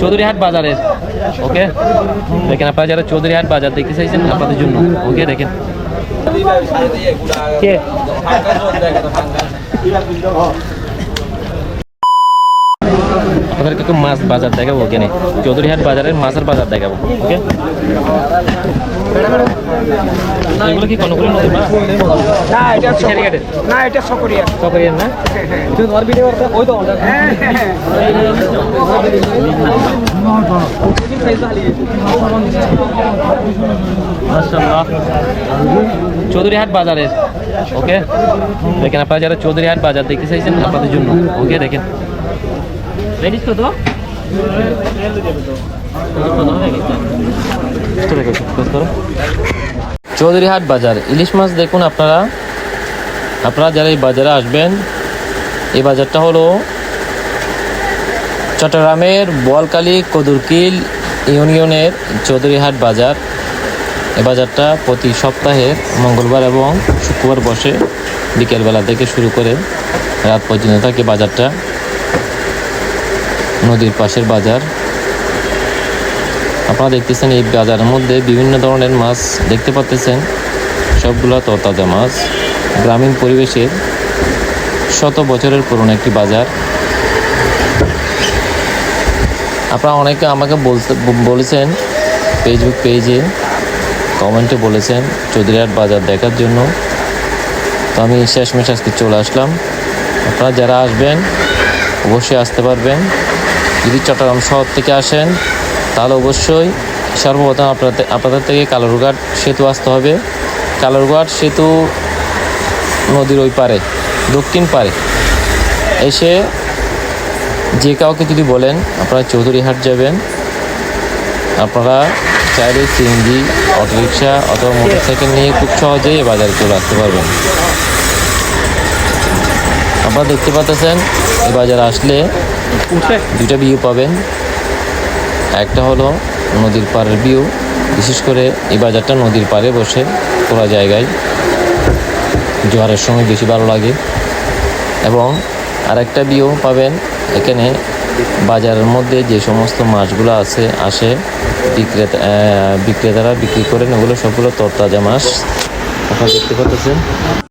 চৌধুরীহাট বাজারের ওকে দেখেন আপনারা যারা চৌধুরীহাট বাজার দেখতে চাইছেন আপনাদের জন্য ওকে দেখেন। আপনাদেরকে একটু মাছ বাজার দেখাবো ওখানে চৌধুরীহাট বাজারের মাছের বাজার দেখাবো ওকে এগুলো কি কনকুলি নদী না এটা? না এটা সকরিয়া। সকরিয়ার না? তুই তোমার ভিডিও করতে ওই তো হ্যাঁ হ্যাঁ। চৌধুরীহাট বাজারের ওকে? দেখেন আপনারা যারা চৌধুরীহাট বাজার দেখতে চাইছেন আপনাদের জন্য ওকে? দেখেন। লেডিস কত চৌধুরীহাট বাজার। ইলিশ মাছ দেখুন আপনারা। আপনারা যারা এই বাজারে আসবেন, এই বাজারটা হলো চট্টগ্রামের বোয়ালকালী কদুরকিল ইউনিয়নের চৌধুরীহাট বাজার। এ বাজারটা প্রতি সপ্তাহের মঙ্গলবার এবং শুক্রবার বসে বিকেলবেলা থেকে শুরু করে রাত পর্যন্ত থাকে বাজারটা। নদীর পাশের বাজার। আপনারা দেখতেছেন এই বাজারের মধ্যে বিভিন্ন ধরনের মাছ দেখতে পাচ্ছেন সবগুলো তরতাজা মাছ। গ্রামীণ পরিবেশের শত বছরের পুরনো একটি বাজার। আপনারা অনেকে আমাকে বলেছেন ফেসবুক পেজে কমেন্টে বলেছেন চৌধুরীহাট বাজার দেখার জন্য। তো আমি শেষমেশ আজকে চলে আসলাম। আপনারা যারা আসবেন, অবশ্যই আসতে পারবেন। যদি চট্টগ্রাম শহর থেকে আসেন তাহলে অবশ্যই সর্বপ্রথম আপনাদের আপনাদের থেকে কালুরঘাট সেতু আসতে হবে। কালুরঘাট সেতু নদীর ওই পারে দক্ষিণ পারে। এসে যে কাউকে যদি বলেন আপনারা চৌধুরীহাট যাবেন। আপনারা চাইলে সিএনজি অটোরিকশা অথবা মোটরসাইকেল নিয়ে খুব সহজেই এ বাজারে চলে আসতে পারবেন। আপনারা দেখতে পাচ্ছেন এই বাজারে আসলে দুইটা ভিউ পাবেন। একটা হলো নদীর পাড়ের ভিউ বিশেষ করে এই বাজারটা নদীর পাড়ে বসে খোলা জায়গায় জোয়ারের সময় বেশি ভালো লাগে। এবং আরেকটা ভিউ পাবেন এখানে বাজারের মধ্যে যে সমস্ত মাছগুলো আছে, আসে, বিক্রেতা বিক্রেতারা বিক্রি করেন, ওগুলো সবগুলো তরতাজা মাছ। আপনারা দেখতে পাচ্ছেন।